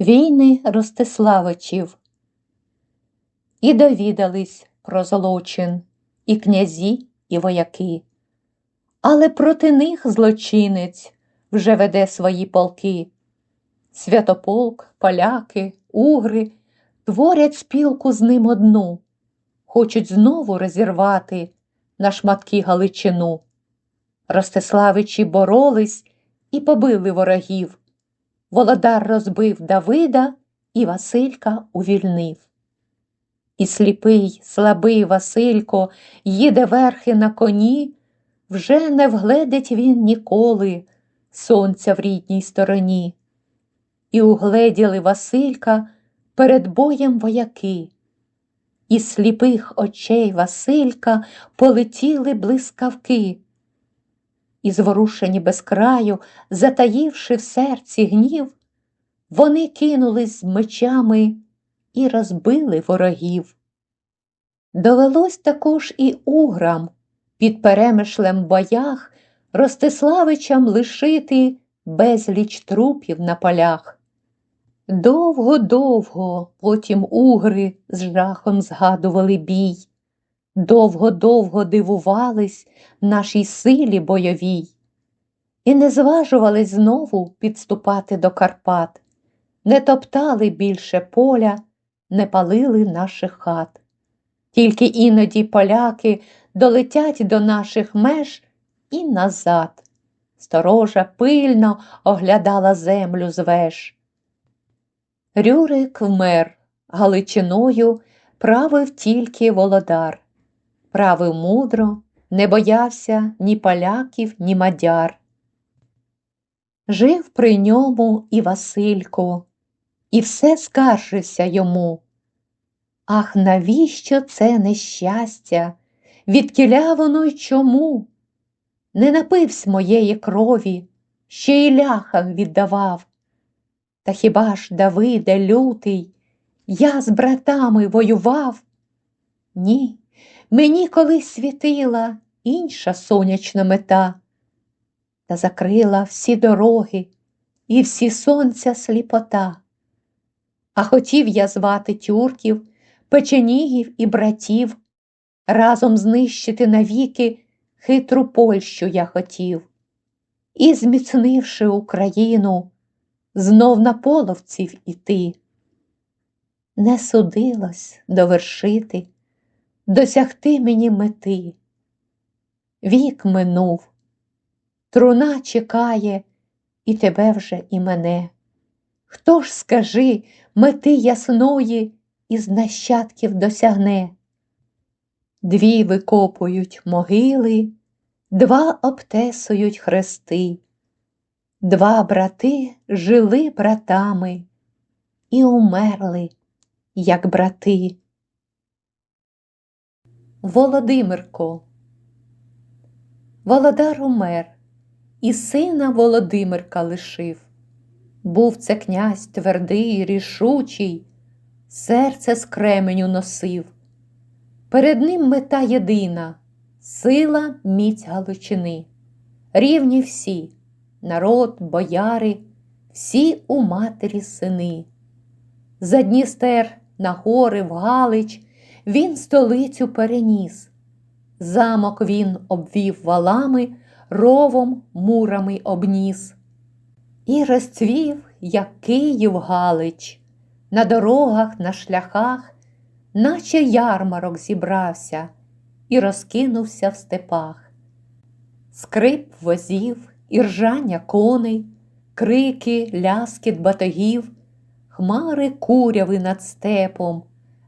Війни Ростиславичів. І довідались про злочин і князі, і вояки. Але проти них злочинець вже веде свої полки. Святополк, поляки, угри творять спілку з ним одну, хочуть знову розірвати на шматки Галичину. Ростиславичі боролись і побили ворогів. Володар розбив Давида і Василька увільнив. І сліпий, слабий Василько їде верхи на коні, вже не вгледить він ніколи сонця в рідній стороні. І угледіли Василька перед боєм вояки, і сліпих очей Василька полетіли блискавки. І зворушені без краю, затаївши в серці гнів, вони кинулись з мечами і розбили ворогів. Довелось також і уграм під перемишлем боях Ростиславичам лишити безліч трупів на полях. Довго-довго потім угри з жахом згадували бій, довго-довго дивувались нашій силі бойовій, і не зважувались знову підступати до Карпат, не топтали більше поля, не палили наших хат. Тільки іноді поляки долетять до наших меж і назад. Сторожа пильно оглядала землю з веж. Рюрик вмер, Галичиною правив тільки володар, правив мудро, не боявся ні поляків, ні мадяр. Жив при ньому і Василько, і все скаржився йому. Ах, навіщо це нещастя? Відкіля воно й чому? Не напивсь моєї крові, ще й ляхам віддавав. Та хіба ж, Давиде, лютий, я з братами воював? Ні, мені колись світила інша сонячна мета, та закрила всі дороги і всі сонця сліпота. А хотів я звати тюрків, печенігів і братів, разом знищити навіки хитру Польщу я хотів, і, зміцнивши Україну, знов на половців іти. Не судилось довершити, досягти мені мети. Вік минув, труна чекає і тебе вже, і мене. Хто ж, скажи, мети ясної із нащадків досягне? Дві викопують могили, два обтесують хрести. Два брати жили братами і умерли, як брати. Володимирко. Володар умер, і сина Володимирка лишив. Був це князь твердий, рішучий, серце з кременю носив. Перед ним мета єдина, сила міць Галичини, рівні всі народ, бояри, всі у матері сини. За Дністер на гори в Галич він столицю переніс. Замок він обвів валами, ровом, мурами обніс. І розцвів, як Київ Галич, на дорогах, на шляхах, наче ярмарок зібрався і розкинувся в степах. Скрип возів, іржання коней, крики, ляскіт батогів, хмари куряви над степом,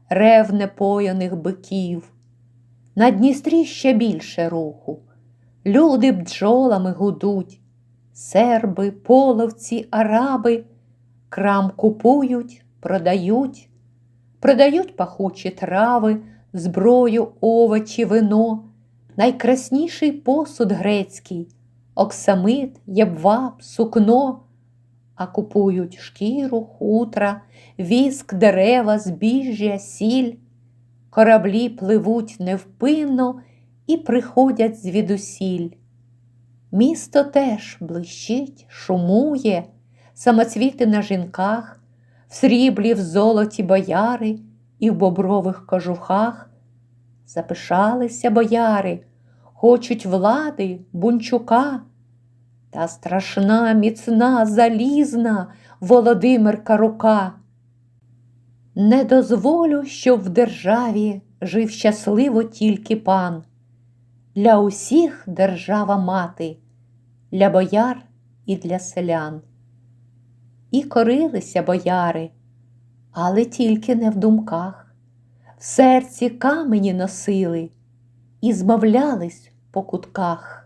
рев непояних биків. На Дністрі ще більше руху. Люди бджолами гудуть, серби, половці, араби крам купують, продають, продають пахучі трави, зброю, овочі, вино, найкрасніший посуд грецький оксамит, ябваб, сукно, а купують шкіру, хутра, віск, дерева, збіжжя, сіль. Кораблі пливуть невпинно і приходять звідусіль. Місто теж блищить, шумує, самоцвіти на жінках, в сріблі, в золоті бояри і в бобрових кожухах. Запишалися бояри, хочуть влади бунчука. Та страшна, міцна, залізна Володимирка рука. Не дозволю, щоб в державі жив щасливо тільки пан. Для усіх держава мати, для бояр і для селян. І корилися бояри, але тільки не в думках, в серці камені носили і змовлялись по кутках.